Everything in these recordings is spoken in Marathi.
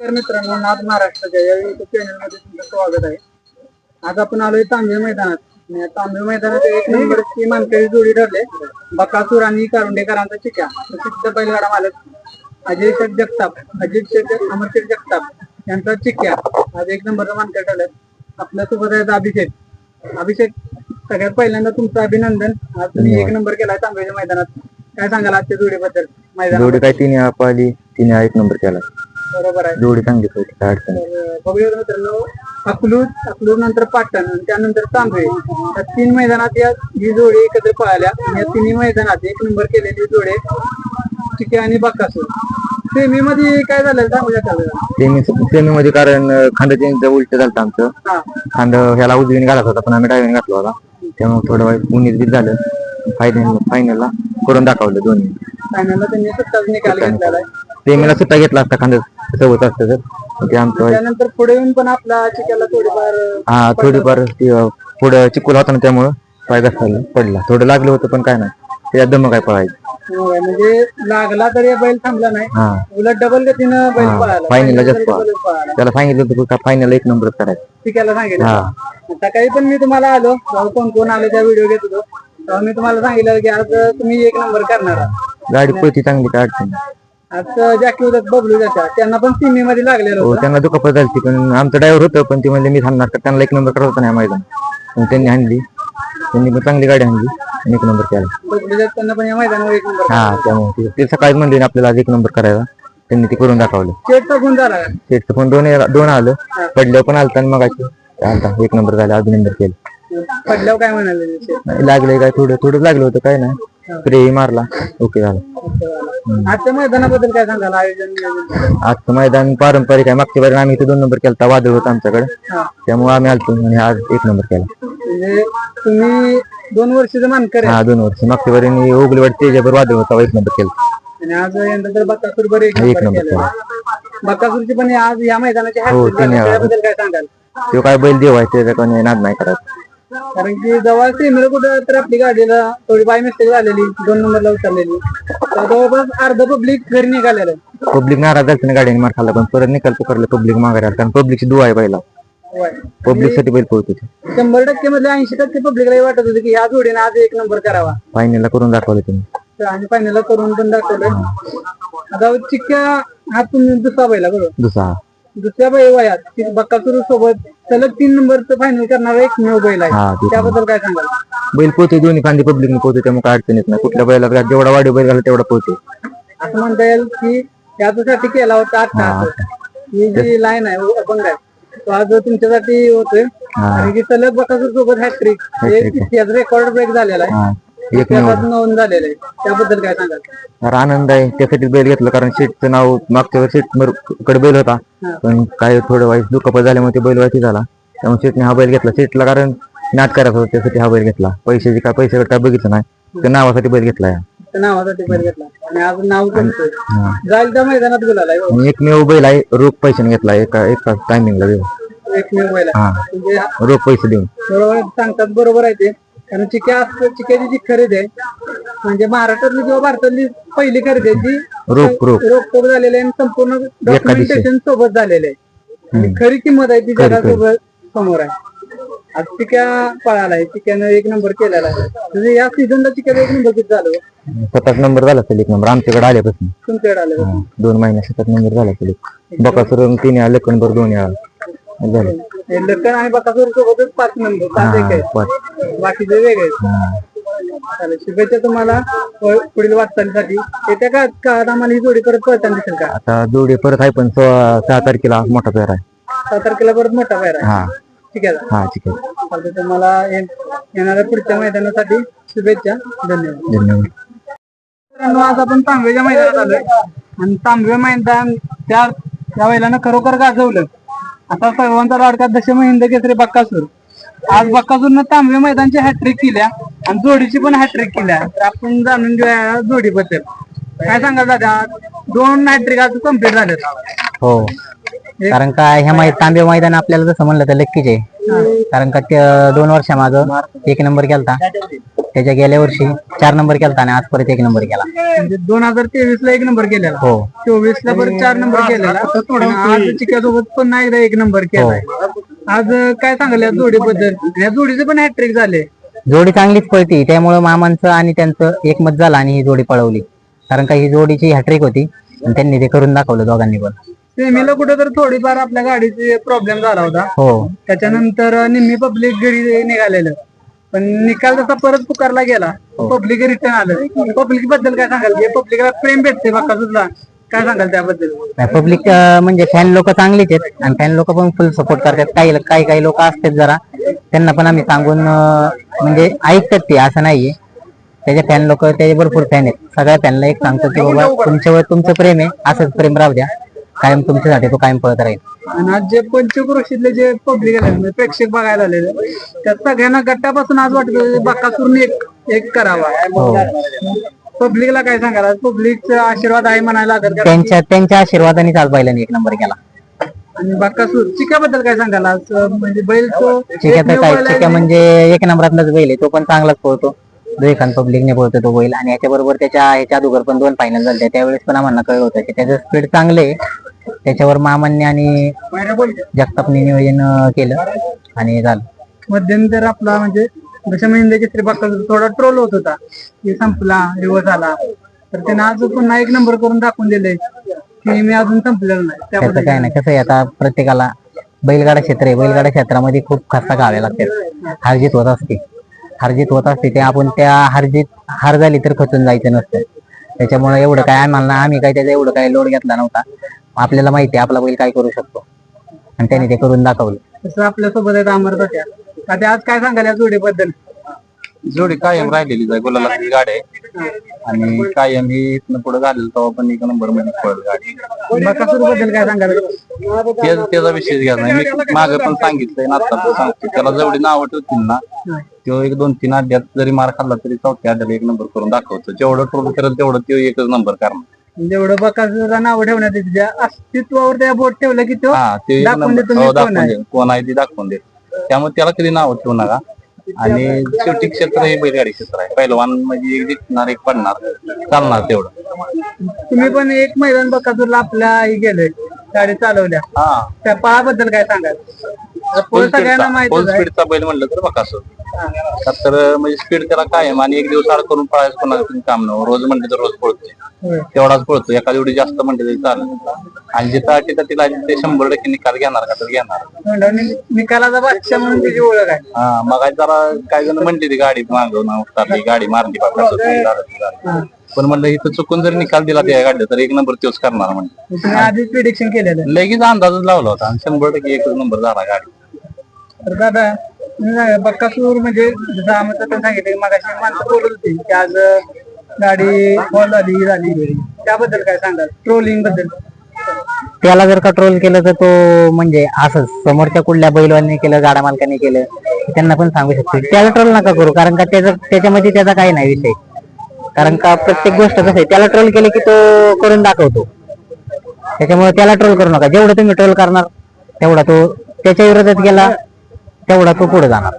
तर मित्रांनो नाद महाराष्ट्राच्या या युट्यूब चॅनलमध्ये तुमचं स्वागत आहे. आज आपण आलोय तांबे मैदानात. आणि या तांबे मैदानात एक नंबरची मानकरी जोडी ठरले. बकासूर आणि कारुंडेकरांचा चिक्या. प्रसिद्ध बैलगाडा मालक अजय शेठ जगताप अजित शेठ अमरशेठ जगताप यांचा चिक्या. आज एक नंबरचा मानकरी ठरले आपल्यासोबत आहेत अभिषेक. अभिषेक सगळ्यात पहिल्यांदा तुमचं अभिनंदन. आज तुम्ही एक नंबर केलाय तांबेच्या मैदानात. काय सांगाल आजच्या जोडीबद्दल? मैदानात जोडी काय तिने पाहिली तिने एक नंबर केला बरोबर आहे. जोडी चांगली होती काय अडचण नाही. तर बघूया मित्रांनो अकलूज अकलूज नंतर पाटण आणि त्यानंतर तांबे. या तीन मैदानात या ही जोडी एकत्र पळाल्या. आणि या तिन्ही मैदानात एक नंबर केलेली जोडे चिके आणि बक्कासूर सेमी मध्ये काय झालं सांगू शकाल? का? सेमी सेमी मध्ये कारण खांद्याचे उलट झालं आमचं. हा. खांद ह्याला उजवीने घालत होता पण आम्ही डावीने घातला होता. त्यामुळे थोडं उन्नीस बीत झालं. फायनल फायनलला करून दाखवलं दोन्ही. फायनलला त्यांनी सुट्टाच निकाल घेतलेला आहे. सेमीला सुट्टा घेतला असता खांद सोबत असतं तर. ते आमचं. त्यानंतर पुढे येऊन पण आपला चिक्याला थोडीफार हा थोडीफार ती, अं, पुढं चिकूल होता ना त्यामुळं घसरला पडला. थोडं लागलं होतं पण काय नाही. त्याच्यात दम काय पळायचं. होय, म्हणजे लागला तरी बैल थांबला नाही. हा. उलट डबल गतीनं बैल पळाला. फायनलला जास्त पळाला. त्याला सांगितलं होतं का फायनल एक नंबर करायचं. चिक्याला सांगितलं. हा. सकाळी पण मी तुम्हाला आलो. कोण कोण आले त्या व्हिडिओ घेत होतो. तेव्हा मी तुम्हाला सांगितलं की आज तुम्ही एक नंबर करणार आहात. गाडी पळती चांगली काय अडचण? नाही. आज जॅकी होतात बबलू त्यांना पण सीमे मध्ये लागलेलं हो होतं. त्यांना दुखापत झाली पण आमचं ड्रायव्हर होतं पण ती म्हणले मी थांबणार का? त्यांना एक नंबर करत होता नाही मैदान पण त्यांनी आणली. त्यांनी पण चांगली गाडी आणली आणि एक नंबर केला. बबलू जात त्यांना पण या मैदानावर एक नंबर हा त्यामुळे ते- ते सकाळी म्हणले आपल्याला आज एक नंबर करायचा. त्यांनी ते करून दाखवलं. शेटचा गुण झाला का? शेटचं पण दोन दोन आलं. पडल्यावर पण आलता आणि मग आलता. एक नंबर झाला अजून नंबर केलं. पडल्यावर काय म्हणाले लागलंय काय थोडं थोडं लागलं होतं काय नाही. स्प्रे मारला. ओके झालं. आजच्या मैदानाबद्दल काय सांगाल? आयोजन नियोजन? आजचं मैदान पारंपरिक आहे. मागच्या वेळेला आम्ही इथे दोन नंबर केला वादळ होता आमच्याकडे. त्यामुळे आम्ही आलतो आणि आज एक नंबर केला. म्हणजे तुम्ही दोन वर्षाचं मानकर आहे. हा दोन वर्ष. मागच्या वेळी ओगलेवाड तेजावर वादळ होता एक नंबर केला आणि आज यंदा तर बक्कासूर बरे एक एक नंबर नंबर केला. बक्कासूरची पण आज या मैदानाची हो, झाली. त्याबद्दल काय सांगाल? तो काय बैल देव आहे त्याचा कोणी नाद नाही करायचं कारण की जवळ सीमेला कुठं तर आपली गाडीला थोडी बाय मिस्टेक झालेली दोन नंबरला उतरलेली तर जवळपास अर्ध पब्लिक घरी निघालेलं. पब्लिक नाराज झालं गाडीने मार खाल्ला पण परत निकाल पकडलं पब्लिक मागायला कारण पब्लिकची दुआ आहे होय. पब्लिकसाठी बैल पळतो शंभर टक्के मधले ऐंशी टक्के पब्लिकला वाटत होतं की ह्या जोडीने आज एक नंबर करावा. फायनलला करून दाखवलं तर आणि फायनल करून पण दाखवलं. आता चिक्क्या हा तुम्ही दुसरा बैला बरोबर. दुसरा. दुसऱ्या बैल वयात बक्कासुरू सोबत सलग तीन नंबरचं फायनल करणारा एकमेव बैल हा, आहे. ते त्याबद्दल काय सांगाल? बैल पोहते दोन्ही कांदे पब्लिकने पोहते त्यामुळे काय अडचण येत नाही. कुठल्या बैला जेवढा वाढीव बैल घाला तेवढा पोहते असं म्हणता येईल की याच्यासाठी केला होता आता ही. जी लाईन आहे अपंग आहे तो आज तुमच्यासाठी होतोय. आणि की सलग बकासूर सोबत हॅट्रिक इतिहास रेकॉर्ड ब्रेक झालेला आहे. हा. एक इतिहासात नोंद झालेला आहे. त्याबद्दल काय सांगाल? तर आनंद आहे त्यासाठी बैल घेतलं कारण शेटचं नाव मागच्या शेटकडे बैल होता. पण काय थोडं वाईट दुखापत झाल्यामुळे ते बैल वाईट झाला. त्यामुळे शेटने हा बैल घेतला. शेटला कारण नाट करायचा होता त्यासाठी हा बैल घेतला. पैशाची काय पैशाकडे काय बघितलं नाही. त्या नावासाठी बैल घेतला या. त्या नावासाठी बैल घेतला. आणि आज नाव हा. जाईल त्या मैदानात गुलाल आहे आणि एकमेव बैल आहे रोख पैशाने घेतला एका एका टायमिंगला एकमेव बैल आहे. हा. म्हणजे रोख पैसे देऊन. बरोबर सांगतात बरोबर आहे ते. कारण चिक्या असतं चिक्याची जी खरेदी आहे म्हणजे महाराष्ट्रातली किंवा भारतातली पहिली खरेदी आहे ती रोख रोख रोखोक झालेली आहे आणि संपूर्ण डॉक्युमेंटेशन सोबत झालेले आहे. आणि खरी किंमत आहे ती जगासोबत समोर आहे. आज चिक्या पळाला आहे चिक्यानं एक नंबर केलेला आहे. म्हणजे या सीझनला चिक्याला एक नंबर किती झालं? सात आठ नंबर झाला असेल एक नंबर. आमच्याकडे आल्यापासून. तुमच्याकडे आलं दोन महिन्यात सात आठ नंबर झाला असेल बकासुर तीन आले नंबर दोन वेळा झाले. हे लक्कन आणि बकासूर सोबतच पाच नंबर पाच एक आहे पाच. बाकीचे वेगळे आहेत. चालेल शुभेच्छा तुम्हाला प- पुढील वाटचालीसाठी. येत्या का काळात आम्हाला ही जोडी परत पळताना दिसेल का? आता जोडी परत आहे पण सोळा सहा तारखेला मोठा पेर आहे. सहा तारखेला परत मोठा बाहेर आहे. हा. ठीक आहे. हा ठीक आहे. चालतंय तुम्हाला ये- येणाऱ्या पुढच्या मैदानासाठी शुभेच्छा. धन्यवाद. धन्यवाद. मित्रांनो आज आपण तांबवेच्या मैदानात आलोय. आणि तांबवे मैदान त्या त्या बैलानं खरोखर गाजवलं. आता सर्वांचा लाडका दशम हिंद केसरी बक्कासूर. आज बक्कासूरनं तांबे मैदानची हॅट्रिक केल्या आणि जोडीची पण हॅट्रिक केल्या तर आपण जाणून घेऊया जोडीबद्दल. काय सांगाल दादा? दोन हॅट्रिक आज कंप्लीट झाल्यात हो. कारण काय ह्या मै तांबे मैदान आपल्याला जसं म्हणलं तर लक्कीच आहे. कारण का दोन वर्षा मागं एक नंबर केलता. त्याच्या गेल्या वर्षी चार नंबर केलता आणि आज परत एक नंबर केला. म्हणजे दोन हजार तेवीस ला एक नंबर केलेला. हो. चोवीस ला परत चार नंबर केलेला. आज चिक्यासोबत पुन्हा एकदा एक नंबर केलाय. आज काय सांगाल या जोडीबद्दल? या जोडीचे पण हॅट्रिक झाले. जोडी चांगलीच पळती. त्यामुळे मामांचं आणि त्यांचं एकमत झालं आणि ही जोडी पळवली. कारण का ही जोडीची हॅट्रिक होती. आणि त्यांनी ते करून दाखवलं दोघांनी पण. सेमीला कुठं तर थोडीफार आपल्या गाडीचे प्रॉब्लेम झाला होता. हो. त्याच्यानंतर निम्मी पब्लिक घरी निघालेलं. पण निकाल जसा परत पुकारला गेला. पब्लिक रिटर्न आलं. पब्लिकबद्दल काय सांगाल? पब्लिकला प्रेम भेटते बाकासूरला काय सांगाल त्याबद्दल? पब्लिक म्हणजे फॅन लोक चांगलीच आहेत. आणि फॅन लोक पण फुल सपोर्ट करतात. काही काही काही लोक असतात जरा. त्यांना पण आम्ही सांगून म्हणजे ऐकतात ते असं नाहीये. त्याचे फॅन लोक त्याचे भरपूर फॅन आहेत. सगळ्या फॅनला एक सांगतो की बाबा तुमच्यावर तुमचं प्रेम आहे. असंच प्रेम राहू द्या. कायम तुमच्यासाठी तो कायम पळत राहील. आणि आज जे पंचक्रोशीतले जे पब्लिक आले म्हणजे प्रेक्षक बघायला आलेले त्यात सगळ्यांना गटापासून आज वाटत बाकासूरने एक एक करावा. पब्लिकला काय सांगाल? आज पब्लिकचा आशीर्वाद आहे म्हणायला लागत का? त्यांच्या त्यांच्या आशीर्वादाने चाल बैलांनी एक नंबर केला. आणि बाकासूर चिक्याबद्दल काय सांगाल? आज म्हणजे बैल तो चिक्या तर काय म्हणजे एक नंबरातलाच बैल आहे तो पण चांगलाच पळतो. दुहेकान पब्लिकने पळतो तो बैल. आणि याच्या बरोबर त्याच्या ह्याच्या अगोदर पण दोन फायनल झाले त्यावेळेस पण आम्हाला कळलं होतं की त्याचं स्पीड चांगलं आहे. त्याच्यावर मामांनी आणि जगतापने नियोजन केलं आणि झालं. मध्यंतर आपला म्हणजे जसं महिंद्र केसरी थोडा ट्रोल होत होता. की संपला दिवस आला तर त्याने आज पुन्हा एक नंबर करून दाखवून दिले की मी अजून संपलेलो नाही. त्याचं काय नाही. कसं आहे आता प्रत्येकाला बैलगाडा क्षेत्र आहे. बैलगाडा क्षेत्रामध्ये खूप खस्ता घावे लागतात. हारजीत होत असते. हारजीत होत असते ते आपण त्या हारजीत हार झाली तर खचून जायचं नसतं. त्याच्यामुळे एवढं काय आम्हाला आम्ही काय त्याचा एवढं काय लोड घेतला नव्हता. आपल्याला माहिती आहे आपला बैल काय करू शकतो. आणि त्याने ते करून दाखवलं. तसं आपल्यासोबत आहेत अमर तात्या आता आज काय सांगाल या जोडीबद्दल? जोडी कायम राहिलेली आहे गुलालाची गाडी आहे. आणि कायम ही इथनं पुढे झालेलं तेव्हा पण एक नंबरमध्ये पळत गाडी बकासूरबद्दल काय सांगाल तेच त्याचा विषय घ्या नाही. मी मागे पण सांगितलंय ना आता पण सांगतो त्याला जेवढी नावं ठेवतील ना तो एक दोन तीन अड्ड्यात जरी मार खाल्ला तरी चौथ्या अड्ड्याला एक नंबर करून दाखवतो. जेवढं ट्रोल करेल तेवढं तो एकच नंबर करणार. जेवढं बकासूरला नाव ठेवण्यात येते. त्या अस्तित्वावर त्या बोट ठेवलं की तो हा ते एक दाखवून नंबर देतो मी हो, कोण दाखवून आहे. कोण आहे ते दाखवून देईल. त्यामुळे त्याला कधी नाव ठेवू नका. आणि शेवटी क्षेत्र हे बैलगाडी क्षेत्र आहे. पहिलवान म्हणजे एक जिंकणार एक पडणार. चालणार तेवढं. तुम्ही पण एक मैदान बकासूरला आपल्या ही गेलोय गाडी चालवल्या. हा. त्या पळाबद्दल काय सांगाल? फुल सगळ्यांना स्पीडचा माहिती फुल स्पीडचा बैल म्हणलं तर असं का तर म्हणजे स्पीड त्याला कायम आणि एक दिवस आड करून पळायचं कोणाचं काम नाही. रोज म्हणले तर रोज पळतोय. तेवढाच पळतो एका एवढी जास्त म्हणले तरी चालेल. आणि जिथं अटी तिला ते शंभर टक्के निकाल घेणार का तर घेणार. निकालाचा बादशाह म्हणून त्याची ओळख आहे. हा मग जरा काय जण म्हणते ती गाडी मागवून उतरली गाडी मारली बघा असं काही झालं ते झालं. पण म्हणलं इथं चुकून जर निकाल दिला त्या गाडीला तर एक नंबर तोच करणार म्हणजे तुम्ही आधीच प्रिडिक्शन केलेलं. लगेच अंदाजच लावला होता आणि शंभर टक्के एकच नंबर झाला गाडी. तर दादा बक्कासूर म्हणजे जसं आम्हाला तर सांगितलं मगाशी माणसं बोलत होती की आज गाडी फॉल झाली ही झाली. त्याबद्दल काय सांगाल? ट्रोलिंगबद्दल. त्याला जर का ट्रोल केलं तर तो म्हणजे असंच. समोरच्या कुठल्या बैलवानी केलं गाडा मालकाने केलं त्यांना पण सांगू शकतो. त्याला ट्रोल नका करू कारण का त्याचा त्याच्यामध्ये त्याचा काही नाही विषय. कारण का प्रत्येक गोष्ट कसं आहे त्याला ट्रोल केलं की तो करून दाखवतो. त्याच्यामुळे त्याला ट्रोल करू नका. जेवढं तुम्ही ट्रोल करणार तेवढा तो त्याच्या विरोधात गेला. तेवढा तो पुढे जाणार.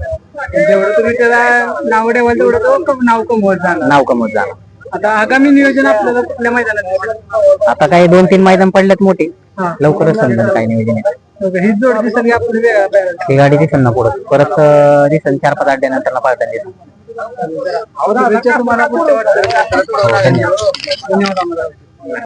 जेवढं तुम्ही त्याला नाव ठेवाल तेवढं तो कम- नाव कमवत जाणार. नाव कमवत जाणार. आता आगामी नियोजन आपल्याला कुठल्या मैदानात दिसेल? आता काही दोन तीन मैदान पडलेत मोठी. हा. लवकरच समजेल काय नियोजन आहे. ही जोड दिसेल वेगळा. ही गाडी दिसेल ना पुढं. परत अं, दिसेल चार पाच पाळताना दिसेल शुभेच्छा तुम्हाला पुढच्या वाटचालीसाठी. धन्यवाद आम्हाला.